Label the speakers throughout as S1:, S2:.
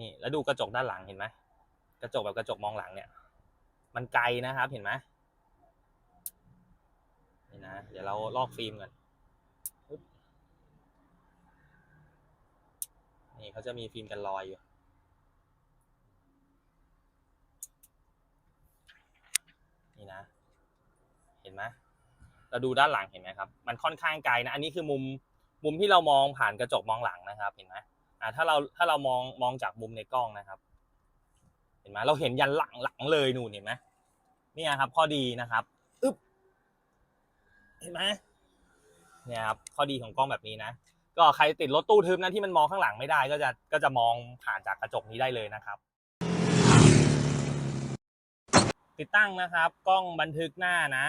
S1: นี่แล้วดูกระจกด้านหลังเห็นไหมกระจกแบบกระจกมองหลังเนี่ย มันไกลนะครับเห็นไหมนี่นะเดี๋ยวเราลอกฟิล์มกันนี่เขาจะมีฟิล์มกันรอยอยู่นี่นะ เห็นไหมเราดูด้านหลังเห็นไหมครับ มันค่อนข้างไกลนะ อันนี้คือมุมมุมที่เรามองผ่านกระจกมองหลังนะครับ เห็นไหม อ่าถ้าเราถ้าเรามองมองจากมุมในกล้องนะครับ เห็นไหมเราเห็นยันหลังหลังเลยนู่นเห็นไหมเนี่ยครับ ข้อดีนะครับอึ๊บเห็นไหมเนี่ยครับข้อดีของกล้องแบบนี้นะก็ใครติดรถตู้ทึบนั้นที่มันมองข้างหลังไม่ได้ ก็จะก็จะมองผ่านจากกระจกนี้ได้เลยนะครับ ติดตั้งนะครับ กล้องบันทึกหน้านะ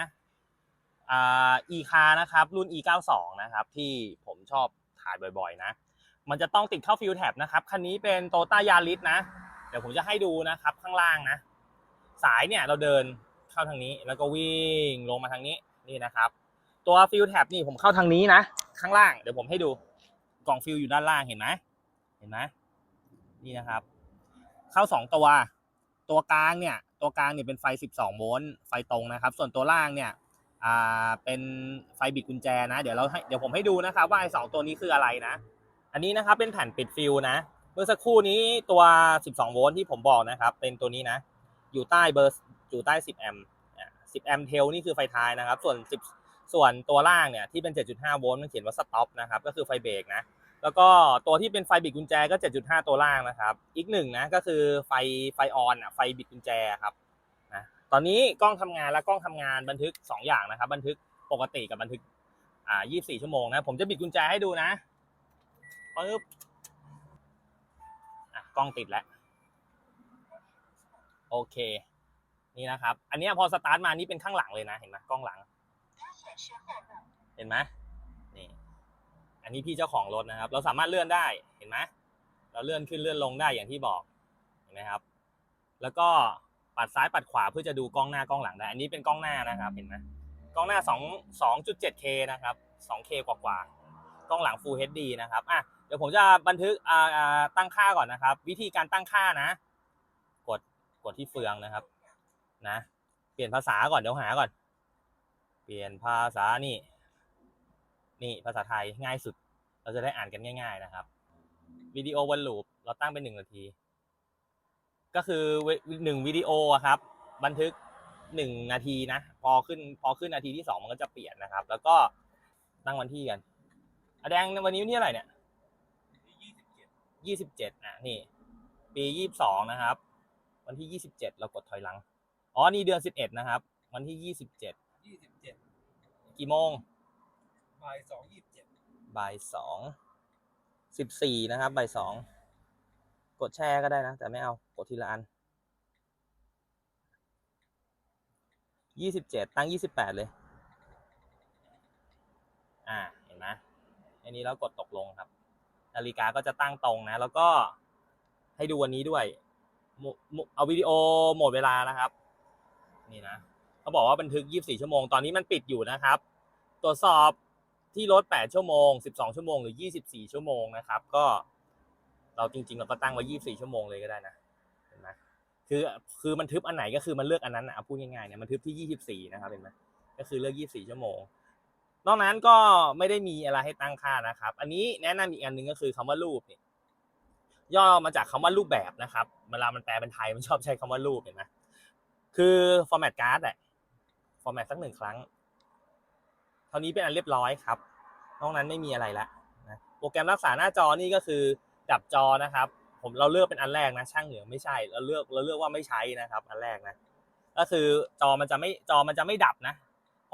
S1: อ่า e คานะครับ รุ่น e 9 2นะครับ ที่ผมชอบถ่ายบ่อยๆ นะ มันจะต้องติดเข้าฟิลแท็บนะครับ คันนี้เป็นโตต้ายาริสนะ เดี๋ยวผมจะให้ดูนะครับข้างล่างนะ สายเนี่ยเราเดินเข้าทางนี้ แล้วก็วิ่งลงมาทางนี้นี่นะครับ ตัวฟิลแท็บนี่ผมเข้าทางนี้นะ ข้างล่างเดี๋ยวผมให้ดูกล่องฟิลอยู่ด้านล่างเห็นไหมเห็นไหมนี่นะครับ เข้าสองตัว ตัวกลางเนี่ย ตัวกลางเนี่ยเป็นไฟ 12 โวลต์ไฟตรงนะครับ ส่วนตัวล่างเนี่ยอ่าเป็นไฟบิดกุญแจนะ เดี๋ยวเราให้เดี๋ยวผมให้ดูนะครับว่าไอ้สองตัวนี้คืออะไรนะ อันนี้นะครับเป็นแผ่นปิดฟิลนะ เมื่อสักครู่นี้ตัว 12 โวลต์ที่ผมบอกนะครับ เป็นตัวนี้นะ อยู่ใต้เบอร์อยู่ใต้ 10 แอมป์10 แอมป์เทลนี่คือไฟท้ายนะครับ ส่วน 10 ส่วนตัวล่างเนี่ยที่เป็น 7.5 โวลต์มันเขียนว่าสต็อปนะครับ ก็คือไฟเบรกนะ แล้วก็ตัวที่เป็นไฟบิดกุญแจก็ 7.5 ตัวล่างนะครับ อีกหนึ่งนะก็คือไฟไฟออนอะไฟบิดกุญแจครับนะตอนนี้กล้องทำงานและกล้องทำงานบันทึก 2 อย่างนะครับ บันทึกปกติกับบันทึกอ่า24 ชั่วโมงนะ ผมจะบิดกุญแจให้ดูนะ ปึ๊บอะกล้องติดแล้ว โอเค นี่นะครับ อันนี้พอสตาร์ทมานี่เป็นข้างหลังเลยนะเห็นไหมกล้องหลัง เห็นไหมนี่ อันนี้พี่เจ้าของรถนะครับ เราสามารถเลื่อนได้เห็นไหมเราเลื่อนขึ้นเลื่อนลงได้อย่างที่บอกเห็นไหมครับ แล้วก็ปัดซ้ายปัดขวาเพื่อจะดูกล้องหน้ากล้องหลังได้ อันนี้เป็นกล้องหน้านะครับ เห็นไหมกล้องหน้า 2 2.7K นะครับ 2K กว่ากว่าๆกล้องหลัง Full HD นะครับ อะ ดี๋ยวผมจะบันทึกอ่าตั้งค่าก่อนนะครับ วิธีการตั้งค่านะ กดกดที่เฟืองนะครับ นะ เปลี่ยนภาษาก่อนเดี๋ยวหาก่อน เปลี่ยนภาษานี่ นี่ภาษาไทยง่ายสุด เราจะได้อ่านกันง่าย ๆ นะครับวิดีโอวันลูปเราตั้งเป็นหนึ่งนาที ก็คือหนึ่งวิดีโอครับ บันทึกหนึ่งนาทีนะ พอขึ้นพอขึ้นนาทีที่สองมันก็จะเปลี่ยนนะครับ แล้วก็ตั้งวันที่กันอแดงวันนี้วันที่อะไรเนี่ย ยี่สิบเจ็ดอะนี่ ปียี่สิบสองนะครับ วันที่ยี่สิบเจ็ดเรากดถอยหลัง อ๋อ นี่เดือนสิบเอ็ดนะครับ วันที่ยี่สิบเจ็ด
S2: ยี่สิบเจ็ด
S1: กี่โมง
S2: บ่ายสองยี่สิบเจ็ด
S1: บ่ายสองสิบสี่นะครับบ่ายสองกดแชร์ก็ได้นะ แต่ไม่เอากดทีละอันยี่สิบเจ็ดตั้งยี่สิบแปดเลย อ่าเห็นไหมอันนี้แล้วกดตกลงครับ นาฬิกาก็จะตั้งตรงนะ แล้วก็ให้ดูวันนี้ด้วย เอาวิดีโอโหมดเวลานะครับ นี่นะเขาบอกว่าบันทึก 24 ชั่วโมง ตอนนี้มันปิดอยู่นะครับ ตรวจสอบที่รถ 8 ชั่วโมง 12 ชั่วโมง หรือ 24 ชั่วโมงนะครับ ก็เราจริง ๆ เราก็ตั้งไว้ 24 ชั่วโมงเลยก็ได้นะ เห็นไหมคือ คือมันทึบอันไหนก็คือมันเลือกอันนั้นนะพูดง่ายๆเนี่ย มันทึบที่ 24 นะครับ เห็นไหมก็คือเลือก 24 ชั่วโมง นอกนั้นก็ไม่ได้มีอะไรให้ตั้งค่านะครับ อันนี้แนะนำอีกอันหนึ่งก็คือคำว่ารูปเนี่ยย่อมาจากคำว่ารูปแบบนะครับเวลามันแปลเป็นไทยมันชอบใช้คำว่ารูปเห็นไหมคือ format card แหละ format สักหนึ่งครั้ง เท่านี้เป็นอันเรียบร้อยครับ นอกนั้นไม่มีอะไรละนะโปรแกรมรักษาหน้าจอนี่ก็คือดับจอนะครับ ผมเราเลือกเป็นอันแรกนะ ช่างเหนือไม่ใช่ เราเลือกเราเลือกว่าไม่ใช้นะครับ อันแรกนะ ก็คือจอมันจะไม่จอมันจะไม่ดับนะ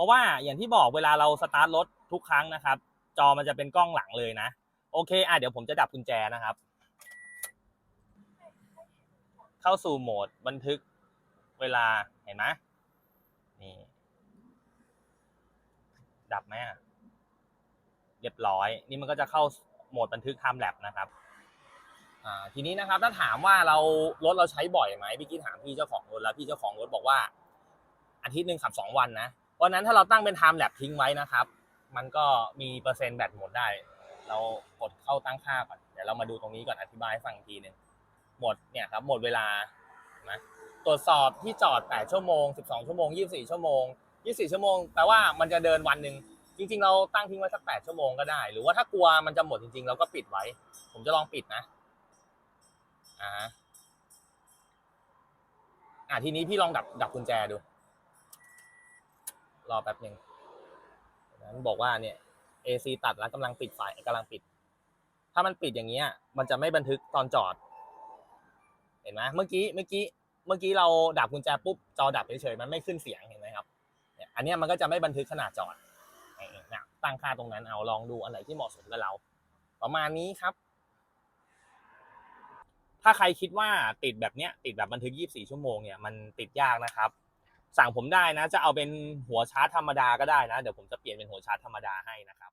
S1: ราะว่าอย่างที่บอกเวลาเราสตาร์ทรถทุกครั้งนะครับ จอมันจะเป็นกล้องหลังเลยนะ โอเคอะเดี๋ยวผมจะดับกุญแจนะครับ เข้าสู่โหมดบันทึกเวลาเห็นไหมนี่ ดับไหมเรียบร้อย นี่มันก็จะเข้าโหมดบันทึก time lapse นะครับทีนี้นะครับถ้าถามว่าเรารถเราใช้บ่อยไหมพี่กี้ถามพี่เจ้าของรถแล้วพี่เจ้าของรถบอกว่า อาทิตย์หนึ่งขับสองวันนะ วันนั้นถ้าเราตั้งเป็น time lapse ทิ้งไว้นะครับ มันก็มีเปอร์เซ็นต์แบตหมดได้ เรากดเข้าตั้งค่าก่อน เดี๋ยวเรามาดูตรงนี้ก่อนอธิบายให้ฟังอีกทีหนึ่งหมดเนี่ยครับหมดเวลานไหมตรวจสอบที่จอด 8 ชั่วโมง 12 ชั่วโมง 24 ชั่วโมง 24 ชั่วโมงแปลว่ามันจะเดินวันหนึ่งจริง ๆ เราตั้งทิ้งไว้สัก 8 ชั่วโมงก็ได้ หรือว่าถ้ากลัวมันจะหมดจริง ๆ เราก็ปิดไว้ ผมจะลองปิดนะอ่าอะทีนี้พี่ลองดับดับกุญแจดู รอแป๊บหนึ่งนั้นบอกว่าเนี่ย AC ตัดแล้วกำลังปิดไฟกำลังปิด ถ้ามันปิดอย่างเงี้ย มันจะไม่บันทึกตอนจอด เห็นไหมเมื่อกี้เมื่อกี้เมื่อกี้เราดับกุญแจปุ๊บจอดับเฉยๆมันไม่ขึ้นเสียงเห็นไหมครับอันนี้มันก็จะไม่บันทึกขนาดจอดตั้งค่าตรงนั้นเอาลองดูอันไหนที่เหมาะสมกับเรา ประมาณนี้ครับ ถ้าใครคิดว่าติดแบบเนี้ยติดแบบบันทึก 24 ชั่วโมงเนี่ยมันติดยากนะครับ สั่งผมได้นะ จะเอาเป็นหัวชาร์จธรรมดาก็ได้นะ เดี๋ยวผมจะเปลี่ยนเป็นหัวชาร์จธรรมดาให้นะครับ